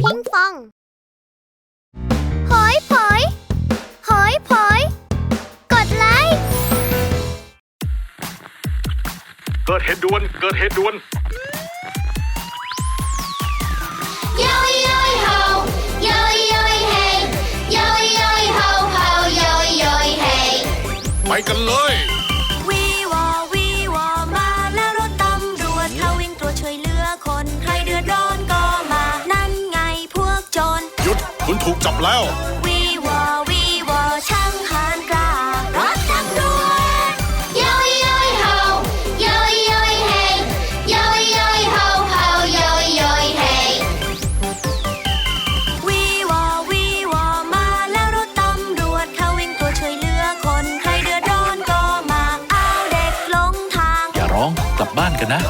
พิงฟอง หอยผอย หอยผอย กดไลค์ เกิดเหตุด่วน เกิดเหตุด่วน Yo yo ho, yo yo hey, yo yo ho ho, yo yo hey. ไปกันเลย ถูกจับแล้ว วีวอวีวอช่างหานกล้ารถตำรวจ Yo yo ho, yo yo hey, yo yo ho ho, yo yo hey. วีวอวีวอมาแล้วรถตำรวจเขาวิ่งตรวจช่วยเหลือคนใครเดือดร้อนก็มาเอาเด็กลงทาง อย่าร้องกลับบ้านกันนะ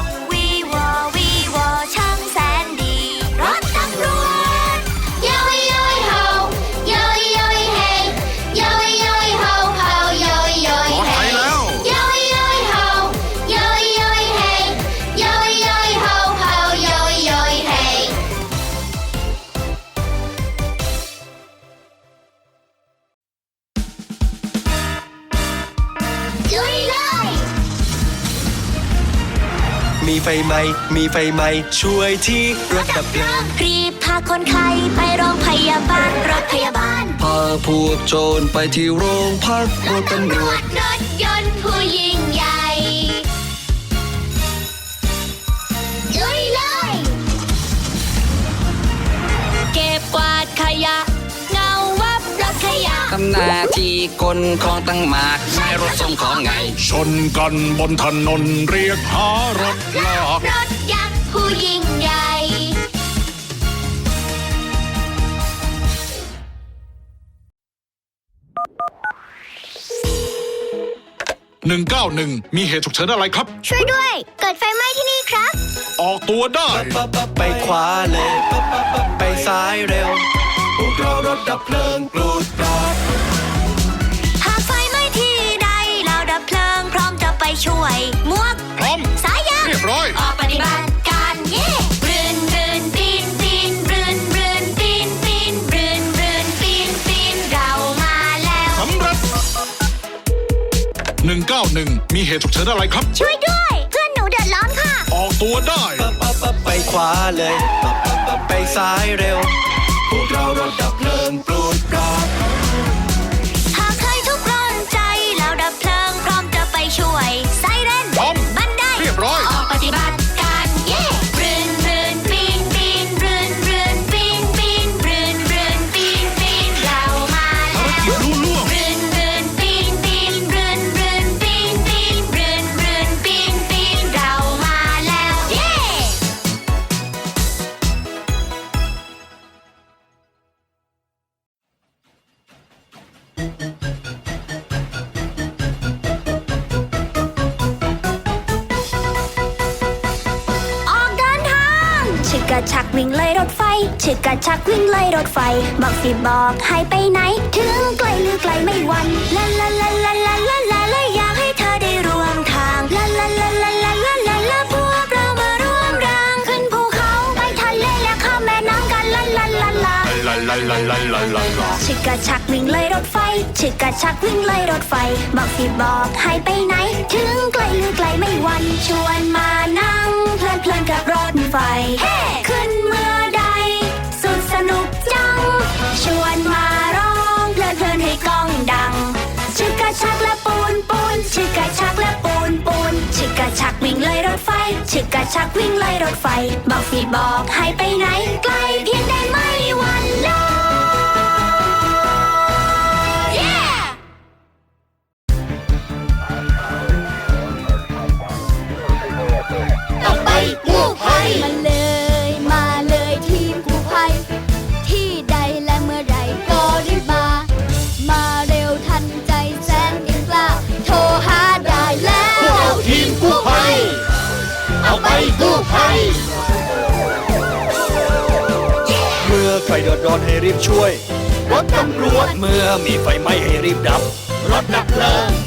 ไฟไหม มีไฟไหม ช่วยที่รถดับเพลิงรีบพาคนไข้ไปโรงพยาบาลรถพยาบาล พาพวกโจรไปที่โรงพักรถตำรวจรถยนต์ผู้ยิ่งให ทำหน้าที่คนของตั้งมากใช้รถส่งของไง ชนกันบนถนนเรียกหารถลากรถยักษ์ผู้ยิ่งใหญ่191มีเหตุฉุกเฉินอะไรครับ ช่วยด้วย เกิดไฟไหม้ที่นี่ครับ ออกตัวได้ ไปขวาเลย ไปซ้ายเร็ว พวกเรารถดับเพลิงปลูดปราดหากไฟไหม้ที่ใดเราดับเพลิงพร้อมจะไปช่วยหมวกพร้อม สายยางเรียบร้อย ออกปฏิบัติการเย่รืนรืนปีนปีนรืนรืนปีนปีนรืนรืนปีนปีนเรามาแล้วสำเร็จ191 มีเหตุฉุกเฉินอะไรครับ ช่วยด้วย เพื่อนหนูเดือดร้อนค่ะ ออกตัวได้ไปขวาเลยไปซ้ายเร็ว พวกเรารถดับเพลิงปลู วิ่งเลยรถไฟ บอกสิบอกให้ไปไหน ถึงไกลหรือไกลไม่หวันลาลาลาลาลาลาลาลาอยากให้เธอได้ร่วมทางลาลาลาลาลาลาลาลาพวกเรามาร่วมแรงขึ้นภูเขาไปทะเลและข้ามแม่น้ำกันลาลาลาลา ลาลาลาลาลาลาลาชึกกระชักวิ่งเลยรถไฟชึกกระชักวิ่งเลยรถไฟ บอกสิบอกให้ไปไหน ถึงไกลหรือไกลไม่หวันชวนมานั่งเพลินเพลินกับรถไฟ ขึ้นเมื่อ ชวนมาร้องเพลินเพลินให้กล้องดัง ชึกกระชักและปูนปูนชึกกระชักและปูนปูนชึกกระชักวิ่งเลยรถไฟชึกกระชักวิ่งเลยรถไฟ บอกสิบอกให้ไปไหนไกลเพียงใดไม่หวันลย Yeah! ต้อไปกู้ภัย ไปกู้ภัยเมื่อใครเดือดร้อนให้รีบช่วย รถตำรวจ เมื่อมีไฟไหม้ให้รีบดับ รถดับเพลิง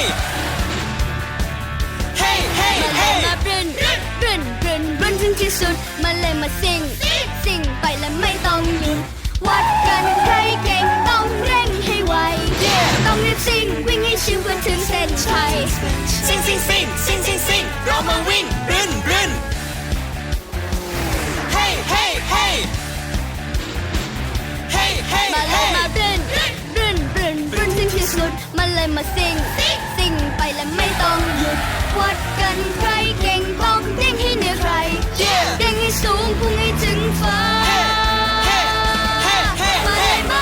ฮ้เฮ้เฮ้เฮ้มาเฮ้เลยมาบรินบรินบรินบรินถึงที่สุด มาเลยมาสิ่งสิ่งไปและไม่ต้องหยุด วัดกันใครเก่งต้องเร่งให้ไว ต้องรีบสิ่งวิ่งให้ชิวกันถึงเส้นชัย ซิ่งซิ่งซิ่งซิ่งซิ่งซิ่งเรามาวิ่งรื่นรื่นเฮ้เฮ้เฮ้เฮ้เฮ้มาเลยมาบรินบรินบรินบรินถึงที่สุด มาเลยมาสิ่ง สิ่งไปและไม่ต้องหยุดวัดกันใครเก่งต้องเด้งให้เหนือใครเด้งให้สูงพุ่งให้ถึงฟ้ามาเลยไหม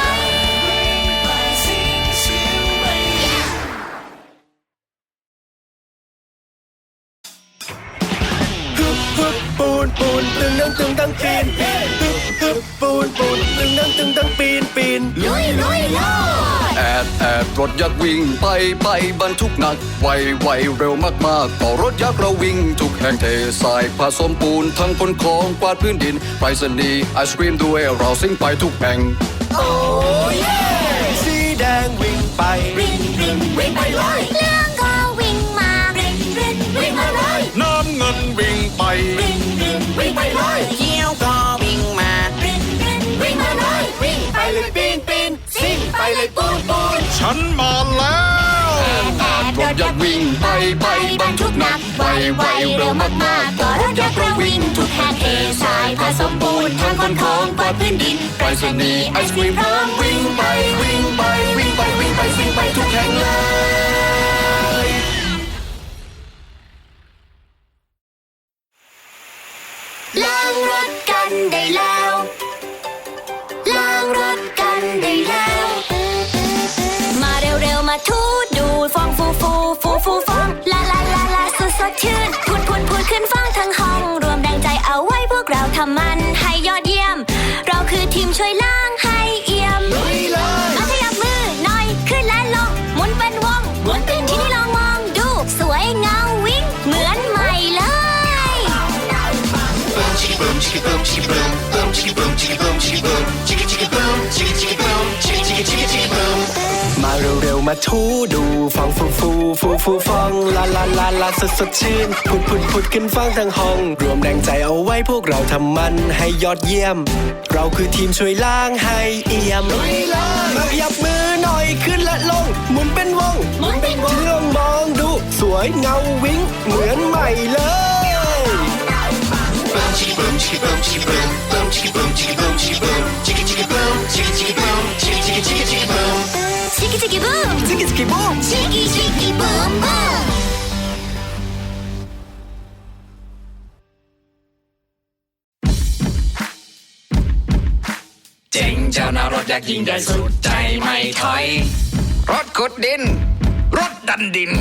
ฮึบฮึบปูนปูนตึงนังตึงตังปีนฮึบฮึบปูนปูนตึงนังตึงตังปีน รถยักษ์วิ่งไปไปบรรทุกหนัก ไวไวเร็วมากๆต่อรถยักษ์เราวิ่งทุกแห่งเททรายผสมปูนทั้งคนของกวาดพื้นดินไปรษณีย์ไอศครีมด้วยเราซิ่งไปทุกแห่งสีแดงวิ่งไปวิ่งไปเลย เลยปูนปูนฉันมาแล้วแอดรถยักษ์วิ่งไปไปบรรทุกหนักไวไวเร็วมากๆก็รถยักษ์เราวิ่งทุกแห่งเททรายผสมปูนทั้งคนของกวาดพื้นดินไปรษณีไอศครีมพร้อมวิ่งไปวิ่งไปวิ่งไปวิ่งไปวิ่งไปทุกแห่งเลยล้างรถกันได้แล้ว ชื่นพูนพูนพูนขึ้นฟ้างทั้งห้อง รวมแรงใจเอาไว้พวกเราทำมันให้ยอดเยี่ยม เราคือทีมช่วยล้างให้เอี่ยมมาขยับมือหน่อยขึ้นและลงหมุนเป็นวงหมุนเป็นที่นี่ลองมองดู สวยเงาวิ่งเหมือนใหม่เลยมา เร็วๆมาทูดูฟังฟูฟูฟูฟูฟังลาลาลาลาสดสดชื่นพุดพุดพุดขึ้นฟังทั้งห้อง รวมแรงใจเอาไว้พวกเราทำมันให้ยอดเยี่ยม เราคือทีมช่วยล้างให้เอี่ยมมาขยับมือหน่อยขึ้นและลง หมุนเป็นวงหมุนเป็นวงที่องมองดู สวยเงาวิ้งเหมือนใหม่เลยชิคกี้ชิคกี้บูมจิ กกิสกิบูมชิคกี้ชิคกี้บูมบูมเจ๋งเจ้านารถยักษ์ยิ่งใหญ่สุดใจไม่ถอย รถขุดดิน รถดันดิน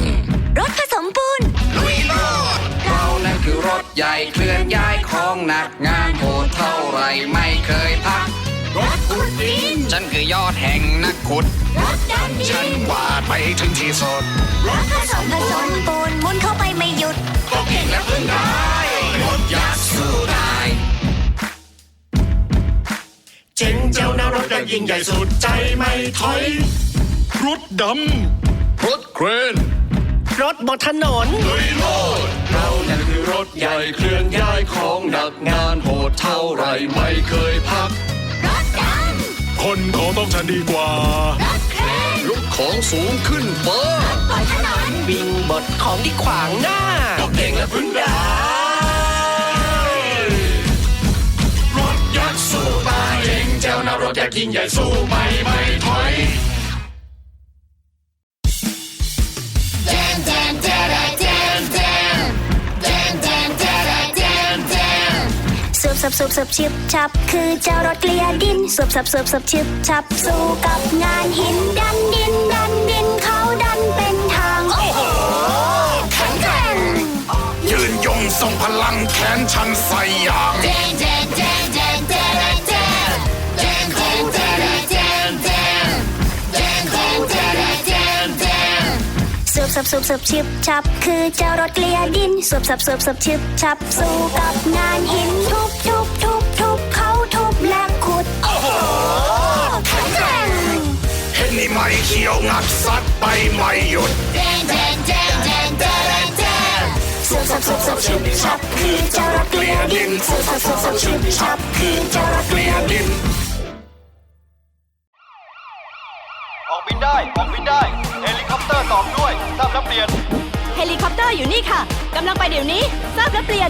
รถผสมปูนลุยโลดเรานั่นคือรถใหญ่เคลื่อนย้ายของหนักงานโหดเท่าไรไม่เคยพัก รถขุดดิน ฉันคือยอดแห่งนักขุด รถดันดิฉันนวาดไปถึงที่สุดรถผสมผสมปูนหมุนเข้าไปไม่หยุดก็เก่งและพึ่งได้รถยักษ์สู้ได้ เจ๋งเจ้านารถยักษ์ยิ่งใหญ่สุดใจไม่ถอย รถดำ รถเครน รถบนถนน ลุยโลด เรานั่นคือรถใหญ่เคลื่อนย้ายของหนักงานโหดเท่าไรไม่เคยพักรถด คนของต้องฉันดีกว่าำรถเครนยกของสูงขึ้นฟ้าบนถนนวิ่งบดของที่ขวางหน้าก็เก่งและพึ่งได้รถยักษ์สู้ตายเจ๋งเจ้านารถยักษ์ยิ่งใหญ่สู้ไม่ไม่ถอย บสับสูบสับชิบชับ คือเจ้ารถเกลียดินสูบสับสูบสับชิบชับ สู้กับงานหินดันดินดันดินเขาดันเป็นทาง โอ้โหแข็งแกร่งยืนส่งพลังแขนฉันใส่ยางแดงแดงแดงแดงแดงแดงแดงแดงแดงแดงแดงแดงแดงแดงแดงแดงแดงสูบสับสูบสับชิบชับ คือเจ้ารถเกลียดินสูบสับสูบสับชิบชับ สู้กับงานหิน เขียวงัดซัดไปไม่หยุดแดงแดงแดงแดงแดงแดงสูบสับสูบสับชิบชับคือเจ้ารถเกลียดินสูบสับสูบสับชิบชับคือเจ้ารถเกลียดิน ออกบินได้ ออกบินได้ เฮลิคอปเตอร์ตอบด้วยทราบรับเปลี่ยน เฮลิคอปเตอร์อยู่นี่ค่ะ กำลังไปเดี๋ยวนี้ ทราบและเปลี่ยน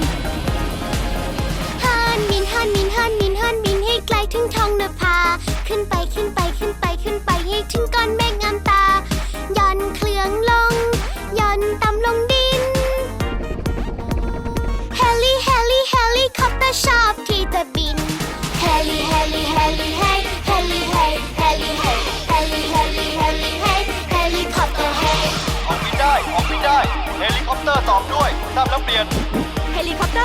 ฮันบินฮันบินฮันบินฮันบินให้ไกลถึงท้องนภาขึ้นไปขึ้นไปขึ้นไป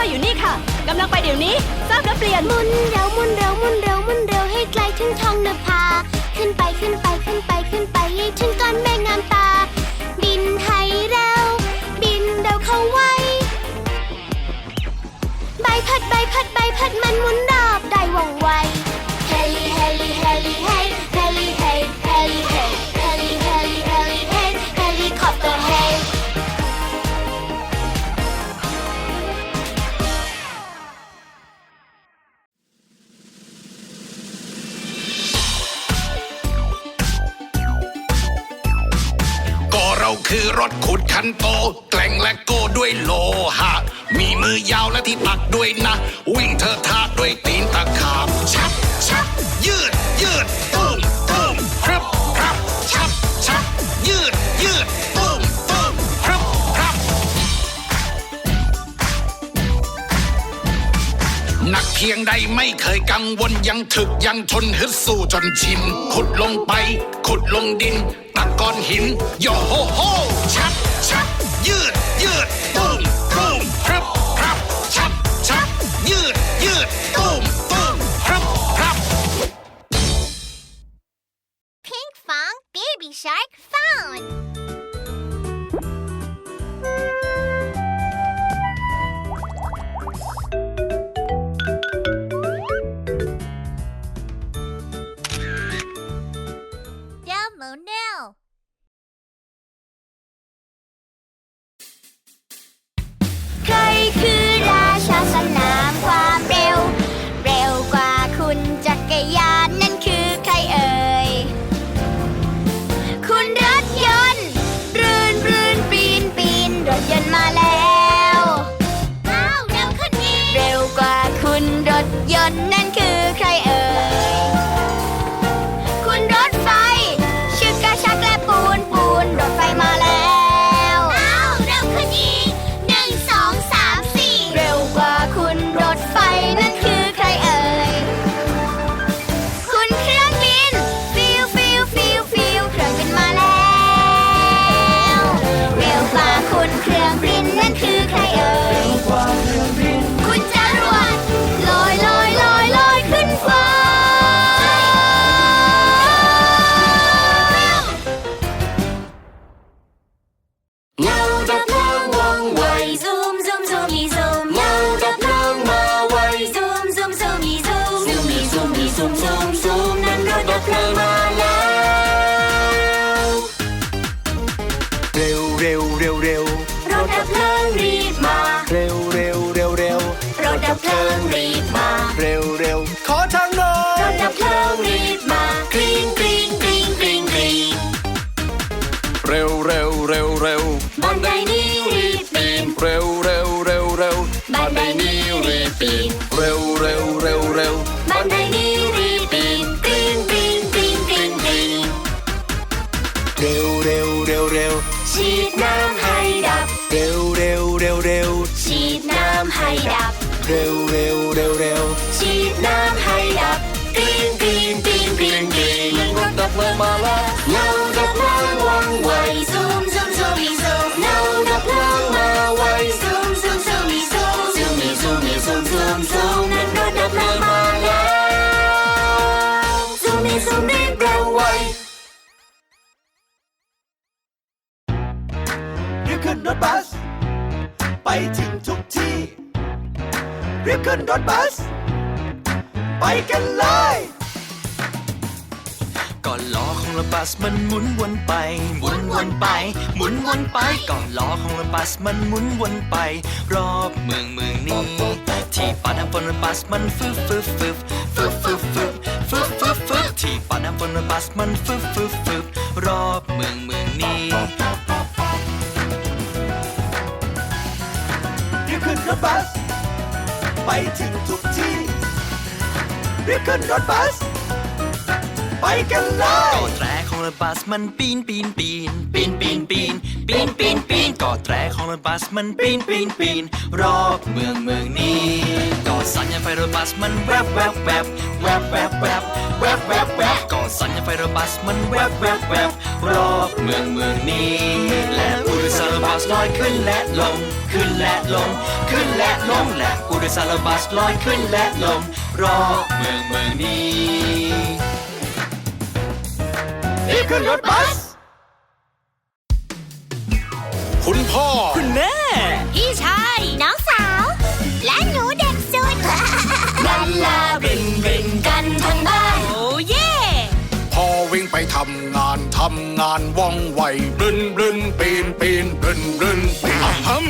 อร์อยู่นี่ค่ะกำลังไปเดี๋ยวนี้ทราบและเปลี่ยน มุนเร็วมุนเร็วมุนเร็วมุนเร็วให้ไกลถึงท้องนภาขึ้นไปขึ้นไปขึ้นไปขึ้นไปให้ถึงก้อนเมฆงามตา บินให้เร็ว บินเร็วเข้าไว้ ใบพัดใบพัดใบพัดมันหมุนรอบได้ว่องไว เฮลิเฮลิเฮลิเฮเฮลิ รถขุดคันโตแกล่งและโก้ด้วยโลหะ มีมือยาวและที่ปักด้วยนะ วิ่งเธอทาด้วยตีนตะขาบ ชับชับยืดยืดตุ้มตุ้มครับครับชับชับยืดยืดตุ้มตุ้มครับครับหนักเพียงใดไม่เคยกังวลยังถึกยังทนฮึดสู้จนชิน ขุดลงไป ขุดลงดิน ตักก้อนหินโยโฮโฮชับชับยืดยืดตุ้มตุ้มครับครับชับชับยืดยืดตุ้มตุ้มครับครับ Pink Fong Baby Shark done เพลิงรีบมา เร็วเร็วขอทางหน่อรถดับเพลิงรีบมากริ๊งกริ๊งกริ๊งกริ๊งกริ๊งเร็วเร็วเร็วเร็วบันไดนี้รีบปีนเร็วเร็วเร็วเร็วบันไดนี้ Zumbi Railway. You ไปถึงทุกที่รีบขึ้นรถบัส ไปกันเลยก็ล้อของรถบัสมันหมุนวนไป หมุนวนไป หมุนวนไปก็ล้อของรถบัสมันหมุนวนไป รอบเมืองเมืองนี้ ที่ปัดน้ำฝนรถบัสมันฟึบฟึบฟึบฟึบฟึบฟึบ ฟึบฟึบฟึบที่ปานน้ำฝนรถบัสมันฟึบฟึบฟึบรอบเมืองเมืองนี้รีบขึ้นรถบัส ไปถึงทุกที่รีบขึ้นรถบัส ไปกันเลยกอดแตรของรถบัสมันปีนปีนปีนปีนปีนปีน ปีนปีนปีนกอดแตรของรถบัสมันปีนปีนปีนรอบเมืองเมืองนี้กอดสัญญาณไฟรถบัสมันแวบแวบแวบแวบแวบแวบแวบแวบแวบกอดสัญญาณไฟรถบัสมันแวบแวบแวบรอบเมืองเมืองนี้ และผู้โดยสารรถบัสลอยขึ้นและลง ขึ้นและลง ขึ้นและลงและผู้โดยสารรถบัสลอยขึ้นและลงรอบเมืองเมืองนี้รีบขึ้นรถบัสานว่องไวบรึนบรึนปีนปีนบรึนบรึนปีนอะฮัม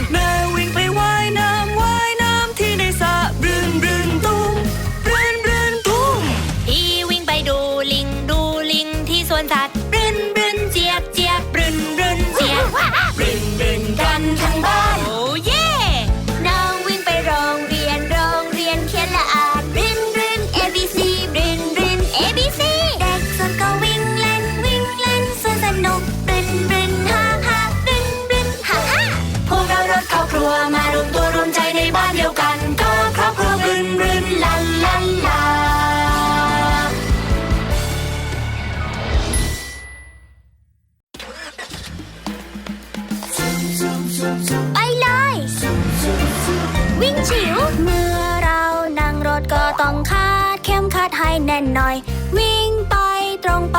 เข้มขัดให้แน่นหน่อย วิ่งไปตรงไป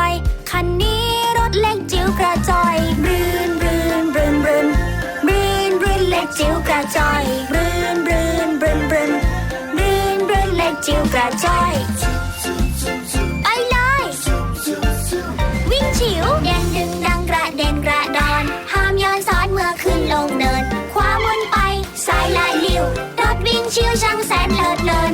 คันนี้รถเล็กจิ๋วกระจอยรืนรืนรืนรืนรืนรืนเล็กจิ๋วกระจอยรืนรืนรืนรืนรืนรืนเล็กจิ๋วกระจอยไปเลยวิ่งฉิวเด่นดึงดังกระเด็นกระดอนห้ามย้อนสอนเมื่อขึ้นลงเนิน ขวามุนไปซ้ายละลิ้วรถวิ่งชิวช่างแสนเลิศเลิน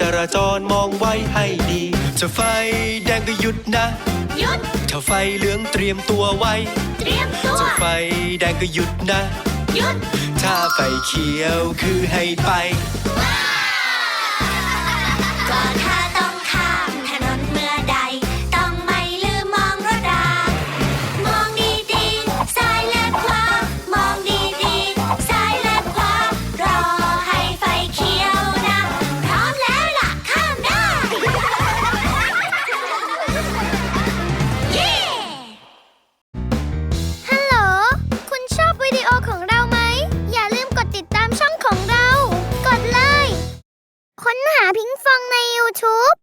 จราจรมองไว้ให้ดี จะไฟแดงก็หยุดนะ หยุด ถ้าไฟเหลืองเตรียมตัวไว้ เตรียมตัว จะไฟแดงก็หยุดนะ หยุด ถ้าไฟเขียวคือให้ไป ก็ถ้า ફંગ નહીં હું છું